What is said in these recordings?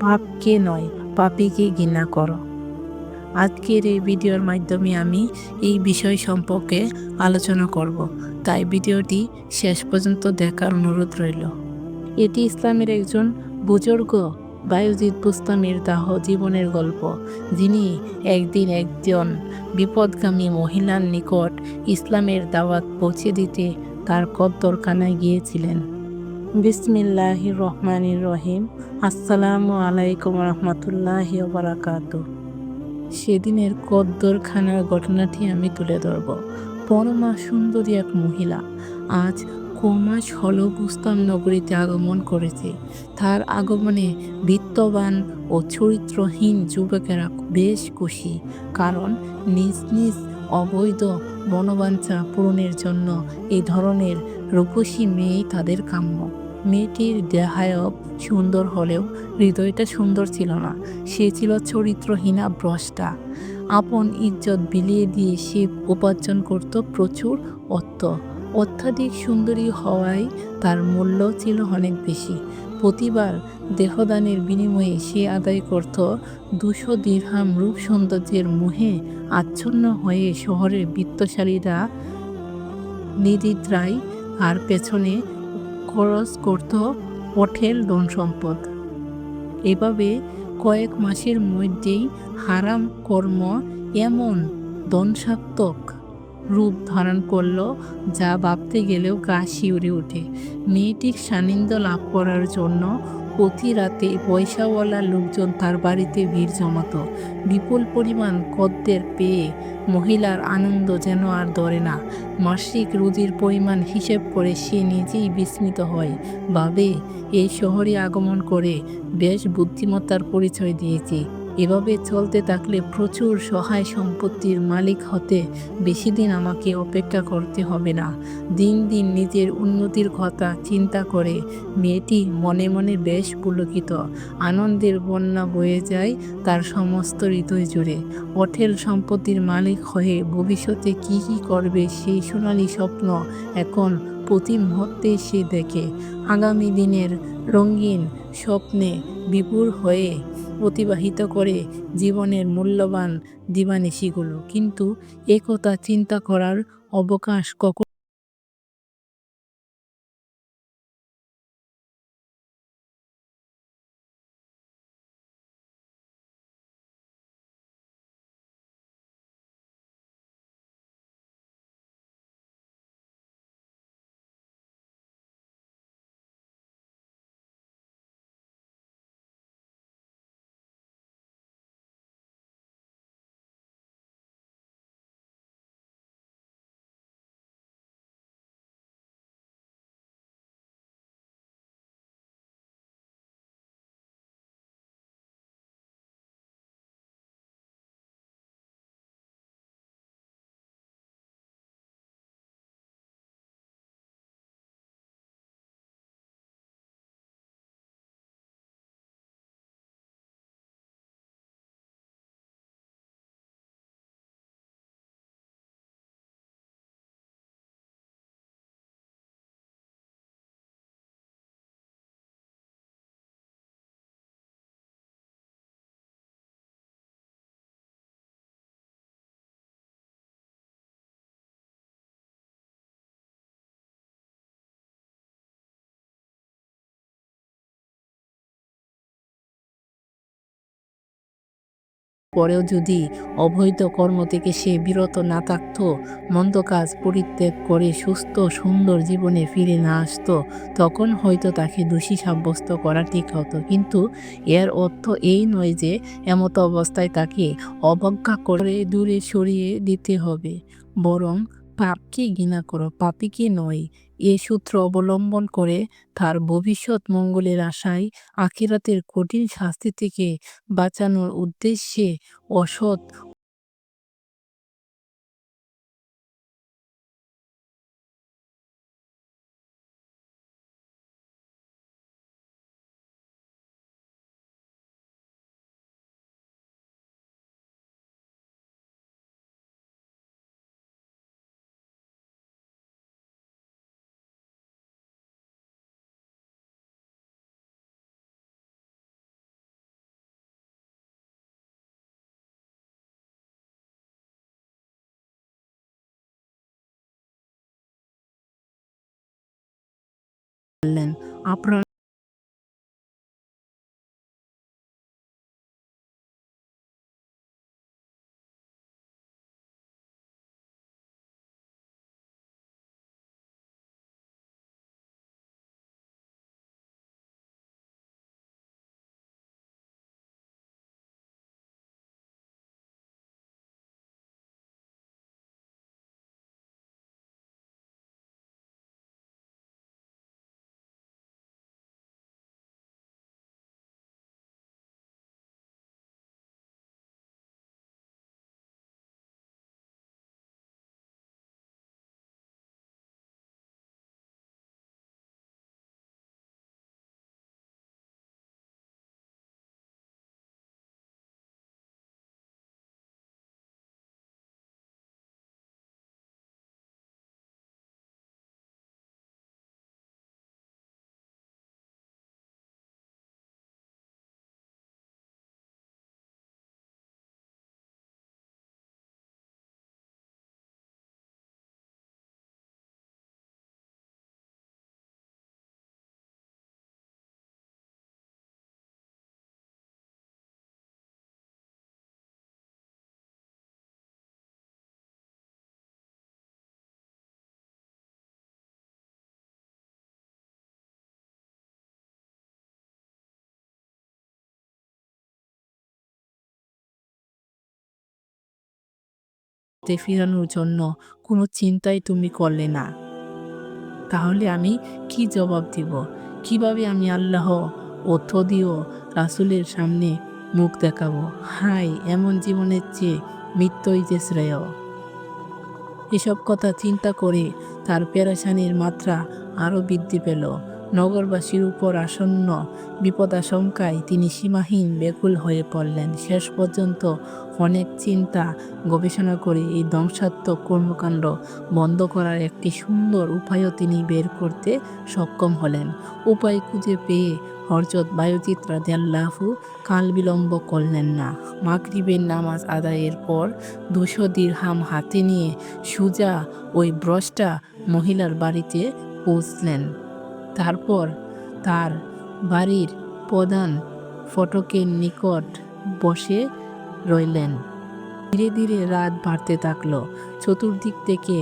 পাপকে নয়, পাপিকে ঘৃণা করো। আজকের এই ভিডিওর মাধ্যমে আমি এই বিষয় সম্পর্কে আলোচনা করব। তাই ভিডিওটি শেষ পর্যন্ত দেখার অনুরোধ রইল। এটি ইসলামের একজন বুজুর্গ বায়ুজিৎ বুস্তামির দাহ জীবনের গল্প, যিনি একদিন একজন বিপদগামী মহিলার নিকট ইসলামের দাওয়াত পৌঁছে দিতে তার কদ্দরখানায় গিয়েছিলেন। বিসমিল্লাহ রহমানির রহিম আসসালামু আলাইকুম রহমতুল্লাহ বারাকাত। সেদিনের কদ্দরখানার ঘটনাটি আমি তুলে ধরব। পরমা সুন্দরী এক মহিলা আজ কমাস হল বুস্তাম নগরীতে আগমন করেছে। তার আগমনে বিত্তবান ও চরিত্রহীন যুবকেরা বেশ খুশি কারণ নিজ নিজ অবৈধ মনোবাঞ্ছা পূরণের জন্য এই ধরনের রূপসী মেয়েই তাদের কাম্য। মেয়েটির দেহায়ব সুন্দর হলেও হৃদয়টা সুন্দর ছিল না। সে ছিল চরিত্রহীনা ভ্রষ্টা। আপন ইজ্জত বিলিয়ে দিয়ে সে উপার্জন করত প্রচুর অর্থ। অত্যাধিক সুন্দরী হওয়ায় তার মূল্য ছিল অনেক বেশি। প্রতিবার দেহদানের বিনিময়ে সে আদায় করত দুশো দীর্হাম রূপ সৌন্দর্যের মুহে আচ্ছন্ন হয়ে শহরের বিত্তশালীরা নিদিদ্রায় আর পেছনে খরচ করত অঠেল ধন সম্পদ এভাবে কয়েক মাসের মধ্যেই হারাম কর্ম এমন দনসাত্মক রূপ ধারণ করল যা ভাবতে গেলেও গা শিউরে ওঠে। মেয়েটির সান্নিধ্য লাভ করার জন্য প্রতি রাতে পয়সাওয়ালা লোকজন তার বাড়িতে ভিড় জমাত। বিপুল পরিমাণ কদ্দের পেয়ে মহিলার আনন্দ যেন আর ধরে না। মাসিক রুজির পরিমাণ হিসেব করে সে নিজেই বিস্মিত হয়। ভাবে এই শহরে আগমন করে বেশ বুদ্ধিমত্তার পরিচয় দিয়েছি। এভাবে চলতে থাকলে প্রচুর সহায় সম্পত্তির মালিক হতে বেশি দিন আমাকে অপেক্ষা করতে হবে না। দিন দিন নিজের উন্নতির কথা চিন্তা করে মেয়েটি মনে মনে বেশ পুলকিত। আনন্দের বন্যা বয়ে যায় তার সমস্ত হৃদয় জুড়ে অঠেল সম্পত্তির মালিক হয়ে ভবিষ্যতে কি কি করবে সেই সোনালি স্বপ্ন এখন প্রতি মুহূর্তে সে দেখে। আগামী দিনের রঙিন স্বপ্নে বিপুল হয়ে অতিবাহিত করে জীবনের মূল্যবান দিবানিশিগুলো। কিন্তু একতা চিন্তা করার অবকাশ কখন পরেও যদি অবৈধ কর্ম থেকে সে বিরত না থাকত, মন্দ কাজ পরিত্যাগ করে সুস্থ, সুন্দর জীবনে ফিরে না আসত, তখন হয়তো তাকে দোষী সাব্যস্ত করা ঠিক হতো। কিন্তু এর অর্থ এই নয় যে এমতো অবস্থায় তাকে অবজ্ঞা করে দূরে সরিয়ে দিতে হবে, বরং পাপকে ঘৃণা করো পাপিকে নয়। এ সূত্র অবলম্বন করে তার ভবিষ্যৎ মঙ্গলের আশায় আখিরাতের কঠিন শাস্তি থেকে বাঁচানোর উদ্দেশ্যে অসৎ বললেন আপনার তে ফিরানোর জন্য কোনো চিন্তাই তুমি করলে না। তাহলে আমি কি জবাব দিব? কীভাবে আমি আল্লাহ ও তদীয় রাসুলের সামনে মুখ দেখাবো? হাই এমন জীবনের চেয়ে মৃত্যুই যে শ্রেয়। এসব কথা চিন্তা করে তার পেরেশানির মাত্রা আরও বৃদ্ধি পেল। নগরবাসীর উপর আসন্ন বিপদাশঙ্কায় তিনি সীমাহীন বেকুল হয়ে পড়লেন। শেষ পর্যন্ত অনেক চিন্তা, গবেষণা করে এই ধ্বংসাত্মক কর্মকাণ্ড বন্ধ করার একটি সুন্দর উপায়ও তিনি বের করতে সক্ষম হলেন। উপায় খুঁজে পেয়ে হরজত বায়ুচিত রাদিয়াল্লাহু কাল বিলম্ব করলেন না। মাগরিবের নামাজ আদায়ের পর দুশো দিরহাম হাতে নিয়ে সুজা ওই ব্রষ্টা মহিলার বাড়িতে পৌঁছলেন। তারপর তার বাড়ির প্রধান ফটকের নিকট বসে রইলেন। ধীরে ধীরে রাত বাড়তে থাকল। চতুর্দিক থেকে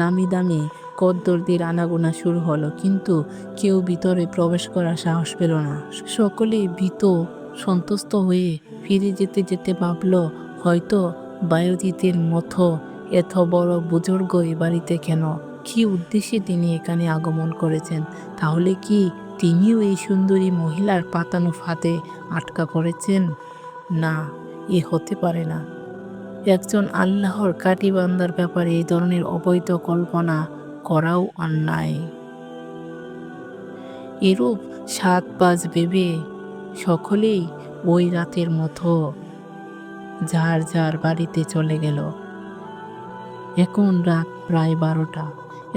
নামি দামি কদ্দরদের আনাগোনা শুরু হলো, কিন্তু কেউ ভিতরে প্রবেশ করার সাহস পেল না। সকলে ভীত, সন্তুষ্ট হয়ে ফিরে যেতে যেতে ভাবল, হয়তো বায়ুজিতের মতো এত বড় বুজুর্গ এ বাড়িতে কেন? কি উদ্দেশ্যে তিনি এখানে আগমন করেছেন? তাহলে কি তিনিও এই সুন্দরী মহিলার পাতানো ফাঁদে আটকা পড়েছেন? না, এ হতে পারে না। একজন আল্লাহর কাটিবান্দার ব্যাপারে এই ধরনের অবৈধ কল্পনা করাও অন্যায়। এরূপ সাত পাঁচ ভেবে সকলেই ওই রাতের মতো যার যার বাড়িতে চলে গেল। এখন রাত প্রায় বারোটা।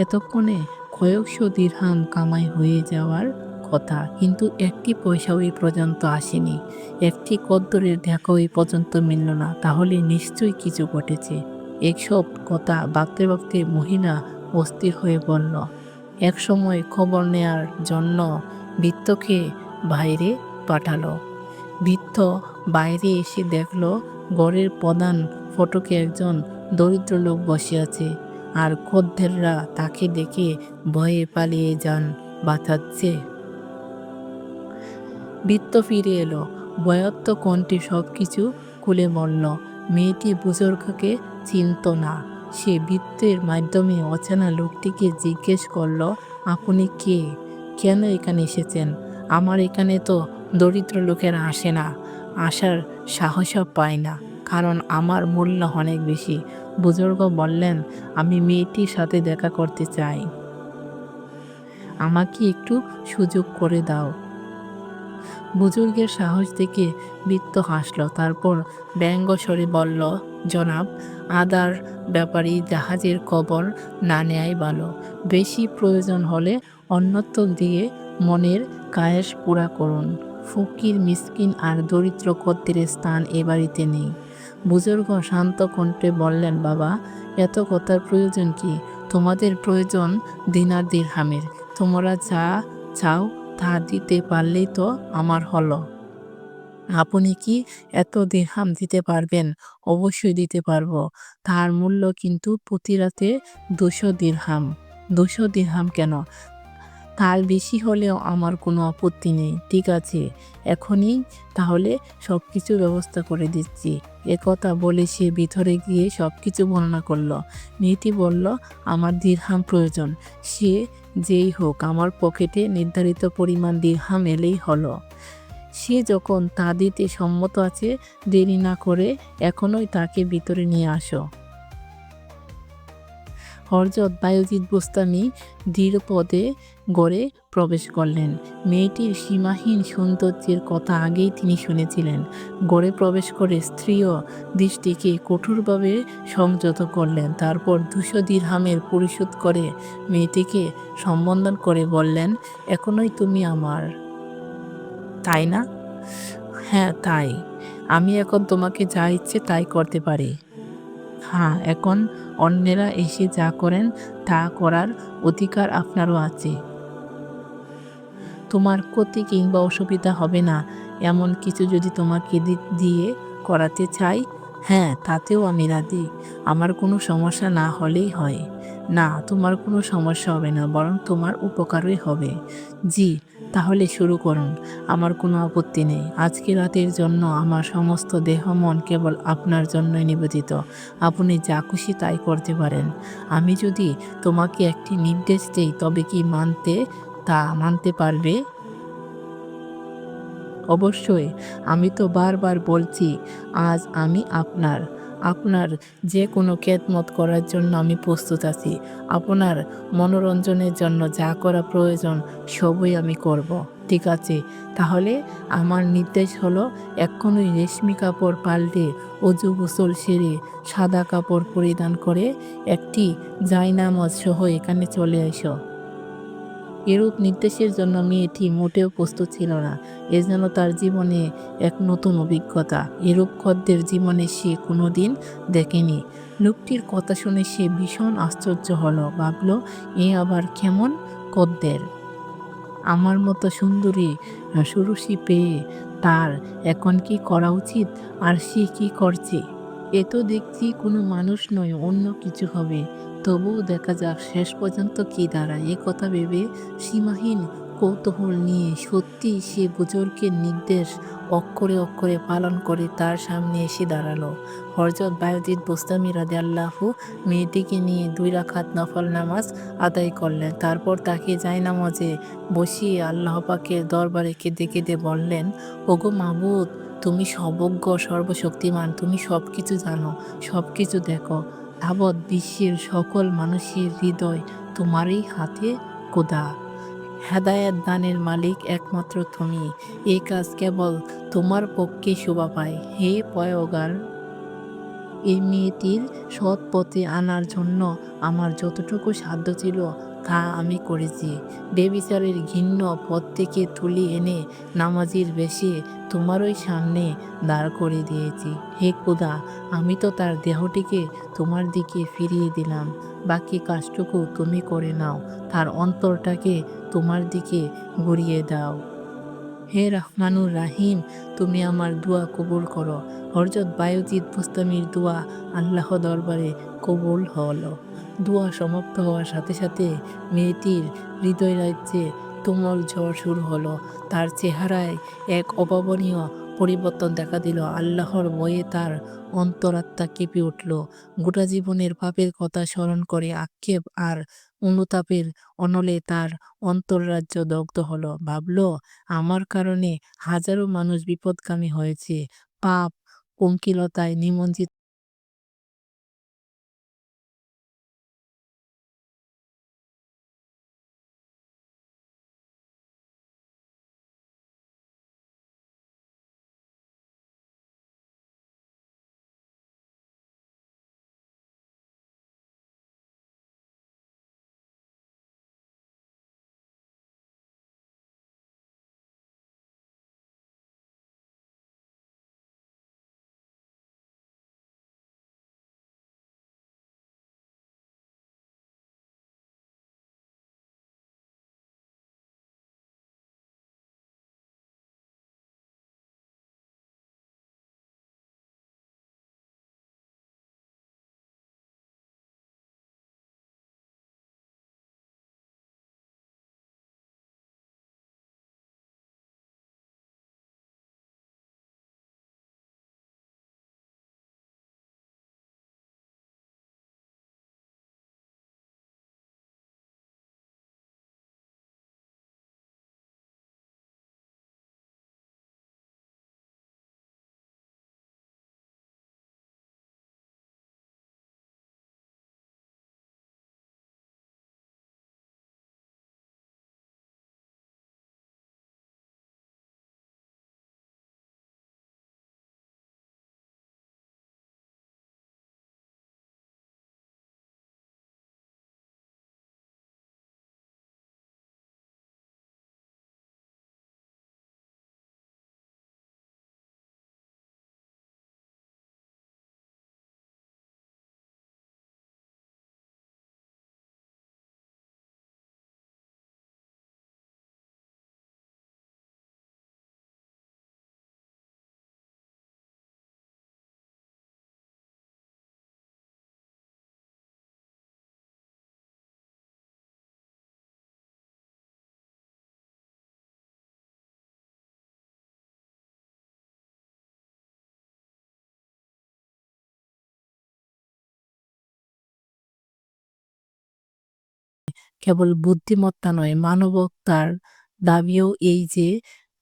এতক্ষণে কয়েকশো দিরহাম কামাই হয়ে যাওয়ার কথা, কিন্তু একটি পয়সাও এই পর্যন্ত আসেনি। একটি কদ্দরের দেখাও এই পর্যন্ত মিলল না। তাহলে নিশ্চয়ই কিছু ঘটেছে। একসব কথা ভাবতে ভাবতে মহিলা অস্থির হয়ে বলল, এক সময় খবর নেয়ার জন্য বৃত্তকে বাইরে পাঠালো। বৃত্ত বাইরে এসে দেখল গড়ের প্রধান ফটকে একজন দরিদ্র লোক বসে আছে। আর খদ্দেররা তাকে দেখে ভয়ে পালিয়ে যান বাঁচাচ্ছে বৃত্ত ফিরে এলো। বয়ত্ত কণ্ঠে সব কিছু খুলে বলল, মেয়েটি বুজুর্গকে চিনত না। সে বৃত্তের মাধ্যমে অচেনা লোকটিকে জিজ্ঞেস করল, আপনি কে? কেন এখানে এসেছেন? আমার এখানে তো দরিদ্র লোকেরা আসে না। আসার সাহসও পায় না, কারণ আমার মূল্য অনেক বেশি। বুজুর্গ বললেন, আমি মেয়েটির সাথে দেখা করতে চাই। আমাকে একটু সুযোগ করে দাও। বুজুর্গের সাহস দেখে বৃত্ত হাসল, তারপর ব্যঙ্গ স্বরে বলল, জনাব, আদার ব্যাপারী জাহাজের কবর না নেয়াই ভালো। বেশি প্রয়োজন হলে অন্যত্র দিয়ে মনের কায়েস পুরা করুন। ফকির, মিসকিন আর দরিদ্র কদ্দের স্থান এ বাড়িতে নেই। বুজুর্গ শান্ত কণ্ঠে বললেন, বাবা, এত কথার প্রয়োজন কি? তোমাদের প্রয়োজন দিনার দিরহামের। তোমরা যা চাও তা দিতে পারলেই তো আমার হলো। আপনি কি এত দিরহাম দিতে পারবেন? অবশ্যই দিতে পারব। তার মূল্য কিন্তু প্রতি রাতে দুশো দিরহাম। দুশো দিরহাম কেন? তার বেশি হলেও আমার কোনো আপত্তি নেই, ঠিক আছে? এখনই তাহলে সব কিছু ব্যবস্থা করে দিচ্ছি। একথা বলে সে ভিতরে গিয়ে সব কিছু বর্ণনা করল। মেয়েটি বলল, আমার দিরহাম প্রয়োজন। সে যেই হোক, আমার পকেটে নির্ধারিত পরিমাণ দিরহাম এলেই হলো। সে যখন তা দিতে সম্মত আছে, দেরি না করে এখনই তাকে ভিতরে নিয়ে আসো। হরজত বায়ুজিৎ বোস্তামি দৃঢ় পদে গড়ে প্রবেশ করলেন। মেয়েটির সীমাহীন সৌন্দর্যের কথা আগেই তিনি শুনেছিলেন। গড়ে প্রবেশ করে স্ত্রীয় দৃষ্টিকে কঠোরভাবে সংযত করলেন। তারপর দুশো দিরহামের পরিশোধ করে মেয়েটিকে সম্বোধন করে বললেন, এখনই তুমি আমার। তাই না? হ্যাঁ তাই। আমি এখন তোমাকে যা ইচ্ছে তাই করতে পারি। হ্যাঁ এখন অন্যেরা এসে যা করেন, তা করার অধিকার আপনারও আছে। তোমার ক্ষতি কিংবা অসুবিধা হবে না। এমন কিছু যদি তোমাকে দিয়ে করাতে চাই হ্যাঁ তাতেও আমি রাজি। আমার কোনো সমস্যা না হলেই হয়। না, তোমার কোনো সমস্যা হবে না, বরং তোমার উপকারই হবে। জি তাহলে শুরু করুন। আমার কোনো আপত্তি নেই। আজকে রাতের জন্য আমার সমস্ত দেহ মন কেবল আপনার জন্যই নিবেদিত। আপনি যা খুশি তাই করতে পারেন। আমি যদি তোমাকে একটি নির্দেশ দিই, তবে কি মানতে, তা মানতে পারবে? অবশ্যই। আমি তো বারবার বলছি, আজ আমি আপনার আপনার যে কোনো খেদমত করার জন্য আমি প্রস্তুত আছি। আপনার মনোরঞ্জনের জন্য যা করা প্রয়োজন, সবই আমি করব। ঠিক আছে, তাহলে আমার নির্দেশ হলো এক্ষুনি রেশমি কাপড় পাল্টে অজু গোসল সেরে সাদা কাপড় পরিধান করে একটি জায়নামাজ সহ এখানে চলে এসো। এরূপ নির্দেশের জন্য মেয়েটি মোটেও প্রস্তুত ছিল না। এ যেন তার জীবনে এক নতুন অভিজ্ঞতা। এরূপ খদ্দের জীবনে সে কোনোদিন দেখেনি। লোকটির কথা শুনে সে ভীষণ আশ্চর্য হলো, ভাবল, এ আবার কেমন কদ্দের আমার মতো সুন্দরী সুরুষি পেয়ে তার এখন কি করা উচিত? আর সে কি করছে? এ তো দেখছি কোনো মানুষ নয়, অন্য কিছু হবে। তবুও দেখা যাক শেষ পর্যন্ত কি দাঁড়ায়। এ কথা ভেবে সীমাহীন কৌতূহল নিয়ে সত্যি সে বুজুর্গের নির্দেশ অক্ষরে অক্ষরে পালন করে তার সামনে এসে দাঁড়াল। হরজত বায়ুদ্দিন বোস্তামি রাদে আল্লাহু মেয়েটিকে নিয়ে দুই রাখাত নফল নামাজ আদায় করলেন। তারপর তাকে যাই নামাজে বসিয়ে আল্লাহ পাকের দরবারে কেঁদে কেঁদে বললেন, ওগো মাহবুদ তুমি সবজ্ঞ সর্বশক্তিমান, তুমি সব কিছু জানো সব কিছু দেখো। যাবৎ বিশ্বের সকল মানুষের হৃদয় তোমারই হাতে কোদা হেদায়াত দানের মালিক একমাত্র তুমি। এই কাজ কেবল তোমার পক্ষে শোভা পায়। হে পয়গার এই মেয়েটির সৎ পথে আনার জন্য আমার যতটুকু সাধ্য ছিল তা আমি করেছি। বেবিচারের ঘিন্ন পথ থেকে তুলি এনে নামাজির বেশি তোমারই সামনে দাঁড় করে দিয়েছি। হে খুদা, আমি তো তার দেহটিকে তোমার দিকে ফিরিয়ে দিলাম। বাকি কাজটুকু তুমি করে নাও, তার অন্তরটাকে তোমার দিকে ঘুরিয়ে দাও। হে রহমানুর রাহিম, তুমি আমার দোয়া কবুল করো। হরজত বায়ুজিৎ বুস্তামির দোয়া আল্লাহ দরবারে কবুল হলো। দোয়া সমাপ্ত হওয়ার সাথে সাথে মেয়েটির হৃদয় রাজ্যে তুমল ঝড় শুরু হলো। তার চেহারায় এক অভাবনীয় পরিবর্তন দেখা দিল। আল্লাহর বয়ে তার অন্তরাত্মা কেঁপে উঠল। গোটা জীবনের পাপের কথা স্মরণ করে আক্ষেপ আর অনুতাপের অনলে তার অন্তরাজ্য দগ্ধ হলো। ভাবল, আমার কারণে হাজারো মানুষ বিপদগামী হয়েছে। পাপ, পঙ্কিলতায় নিমজ্জিত কেবল বুদ্ধিমত্তা নয়, মানবতার দাবিও এই যে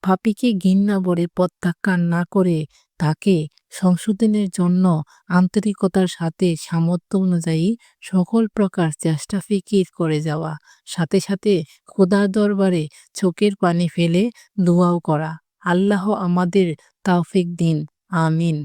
পাপিকে ঘৃণা ভরে প্রত্যাখ্যান না করে তাকে সংশোধনের জন্য আন্তরিকতার সাথে সামর্থ্য অনুযায়ী সকল প্রকার চেষ্টা ফিকির করে যাওয়া, সাথে সাথে খোদার দরবারে চোখের পানি ফেলে দোয়াও করা। আল্লাহ আমাদের তাওফিক দিন। আমিন।